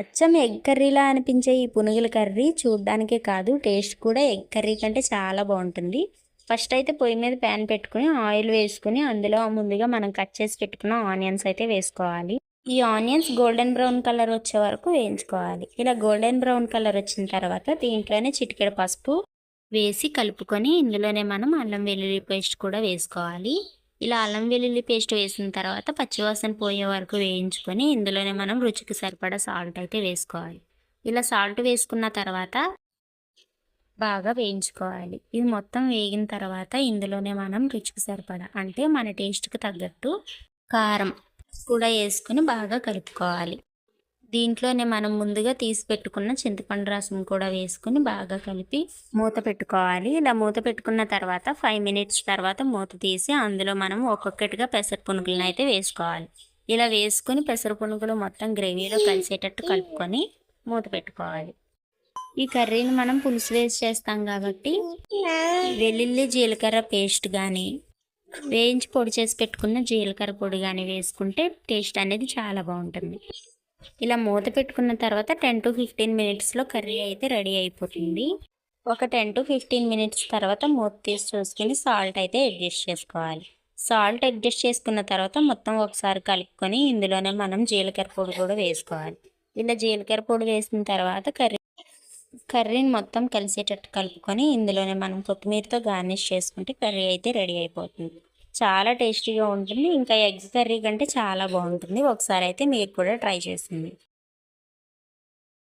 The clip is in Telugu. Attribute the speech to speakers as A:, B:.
A: అచ్చం ఎగ్ కర్రీలా అనిపించే ఈ పునుగుల కర్రీ చూడ్డానికే కాదు టేస్ట్ కూడా ఎగ్ కర్రీ కంటే చాలా బాగుంటుంది. ఫస్ట్ అయితే పొయ్యి మీద ప్యాన్ పెట్టుకుని ఆయిల్ వేసుకుని అందులో ముందుగా మనం కట్ చేసి పెట్టుకున్న ఆనియన్స్ అయితే వేసుకోవాలి. ఈ ఆనియన్స్ గోల్డెన్ బ్రౌన్ కలర్ వచ్చే వరకు వేయించుకోవాలి. ఇలా గోల్డెన్ బ్రౌన్ కలర్ వచ్చిన తర్వాత దీంట్లోనే చిటికెడ పసుపు వేసి కలుపుకొని ఇందులోనే మనం అల్లం వెల్లుల్లి పేస్ట్ కూడా వేసుకోవాలి. ఇలా అల్లం వెల్లుల్లి పేస్ట్ వేసిన తర్వాత పచ్చివాసన పోయే వరకు వేయించుకొని ఇందులోనే మనం రుచికి సరిపడా సాల్ట్ అయితే వేసుకోవాలి. ఇలా సాల్ట్ వేసుకున్న తర్వాత బాగా వేయించుకోవాలి. ఇది మొత్తం వేగిన తర్వాత ఇందులోనే మనం రుచికి సరిపడా అంటే మన టేస్ట్కి తగ్గట్టు కారం కూడా వేసుకుని బాగా కలుపుకోవాలి. దీంట్లోనే మనం ముందుగా తీసి పెట్టుకున్న చింతపండు రసం కూడా వేసుకుని బాగా కలిపి మూత పెట్టుకోవాలి. ఇలా మూత పెట్టుకున్న తర్వాత ఫైవ్ మినిట్స్ తర్వాత మూత తీసి అందులో మనం ఒక్కొక్కటిగా పెసర పునుగులను అయితే వేసుకోవాలి. ఇలా వేసుకుని పెసర పునుగులు మొత్తం గ్రేవీలో కలిసేటట్టు కలుపుకొని మూత పెట్టుకోవాలి. ఈ కర్రీని మనం పులుసు వేసి చేస్తాం కాబట్టి వెల్లుల్లి జీలకర్ర పేస్ట్ కానీ వేయించి పొడి చేసి పెట్టుకున్న జీలకర్ర పొడి కానీ వేసుకుంటే టేస్ట్ అనేది చాలా బాగుంటుంది. ఇలా మూత పెట్టుకున్న తర్వాత టెన్ టు ఫిఫ్టీన్ మినిట్స్లో కర్రీ అయితే రెడీ అయిపోతుంది. ఒక టెన్ టు ఫిఫ్టీన్ మినిట్స్ తర్వాత మూత తీసి చూసుకుని సాల్ట్ అయితే అడ్జస్ట్ చేసుకోవాలి. సాల్ట్ అడ్జస్ట్ చేసుకున్న తర్వాత మొత్తం ఒకసారి కలుపుకొని ఇందులోనే మనం జీలకర్ర పొడి కూడా వేసుకోవాలి. ఇలా జీలకర్ర పొడి వేసిన తర్వాత కర్రీ కర్రీని మొత్తం కలిసేటట్టు కలుపుకొని ఇందులోనే మనం కొత్తిమీరతో గార్నిష్ చేసుకుంటే కర్రీ అయితే రెడీ అయిపోతుంది. చాలా టేస్టీగా ఉంటుంది. ఇంకా ఎగ్ కర్రీ కంటే చాలా బాగుంటుంది. ఒకసారి అయితే మీరు కూడా ట్రై చేసింది